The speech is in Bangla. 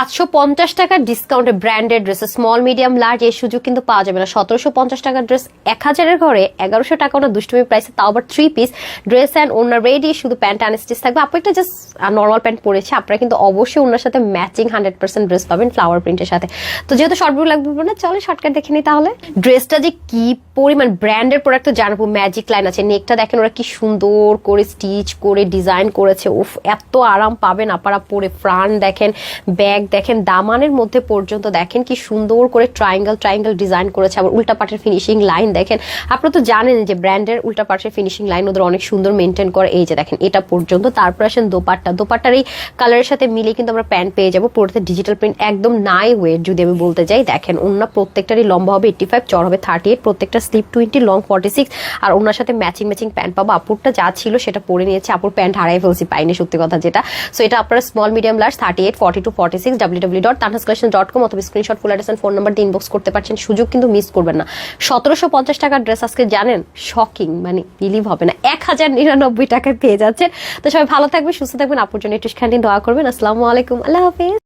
সাতশো পঞ্চাশ টাকার ডিসকাউন্টে branded dress small medium large এই সুযোগ কিন্তু পাওয়া যাবে না। সতেরোশো পঞ্চাশ টাকার ড্রেস এক হাজারের ঘরে এগারোশো টাকা ওনা দুষ্টুমি প্রাইসে তাও আবার থ্রি পিস ড্রেস অ্যান্ড ওনার রেডি শুধু প্যান্ট অ্যানেস্টিস থাকবে। আপু, একটা জাস্ট নর্মাল প্যান্ট পরেছে। আপনারা কিন্তু অবশ্যই ওনার সাথে ম্যাচিং হান্ড্রেড পার্সেন্ট ড্রেস পাবেন ফ্লাওয়ার প্রিন্টের সাথে। তো যেহেতু শর্ট ভিউ লাগবে না চলে শর্টকাট দেখে নিই তাহলে। ড্রেসটা যে কি পরিমাণ ব্র্যান্ডের প্রোডাক্ট তো জানাব। ম্যাজিক লাইন আছে নেকটা দেখেন ওরা কি সুন্দর করে স্টিচ করে ডিজাইন করেছে। উফ, এত আরাম পাবেন আপনারা পরে ফ্রান্ট দেখেন ব্যাগ দেখেন দামানের মধ্যে পর্যন্ত দেখেন কি সুন্দর করে ট্রায়াঙ্গেল ট্রায়াঙ্গেল ডিজাইন করেছে, আবার উল্টা পাটের ফিনিশিং লাইন দেখেন। আপনারা তো জানেন যে ব্র্যান্ডের উল্টা পাটের ফিনিশিং লাইন ওদের অনেক সুন্দর মেনটেন করে। এই যে দেখেন, এটা পর্যন্ত। তারপর আসেন দোপাট্টা। দোপাট্টার এই কালারের সাথে মিলিয়ে কিন্তু আমরা প্যান্ট পেয়ে যাব। পুরোতে ডিজিটাল প্রিন্ট একদম নাই ওয়েট যদি আমি বলতে যাই। দেখেন অন্য প্রত্যেকটারই লম্বা হবে এইটটি ফাইভ চড় হবে থার্টি এইট প্রত্যেকটা slip twenty long forty six আর ওনার সাথে ম্যাচিং ম্যাচিং প্যান্ট পাবো। আপুরটা যা ছিল সেটা পরে নিয়েছে। আপুর প্যান্ট হারাই ফেলছি, পাইনি সত্যি কথা যেটা। সো এটা আপনারা small medium large thirty eight forty two forty six W W dot dot com অথবা screenshot full address phone number দিয়ে ইনবক্স করতে পারছেন। সুযোগ কিন্তু মিস করবেন না। সতেরোশো পঞ্চাশ টাকার ড্রেস আজকে জানেন শকিং মানে বিলিভ হবে না। এক হাজার নিরানব্বই টাকায় পেয়ে যাচ্ছেন তো সবাই ভালো থাকবে সুস্থ থাকবেন। আপুর জন্য একটু খান্ডিন দোয়া করবেন। আসসালামু আলাইকুম। আল্লাহ হাফিজ।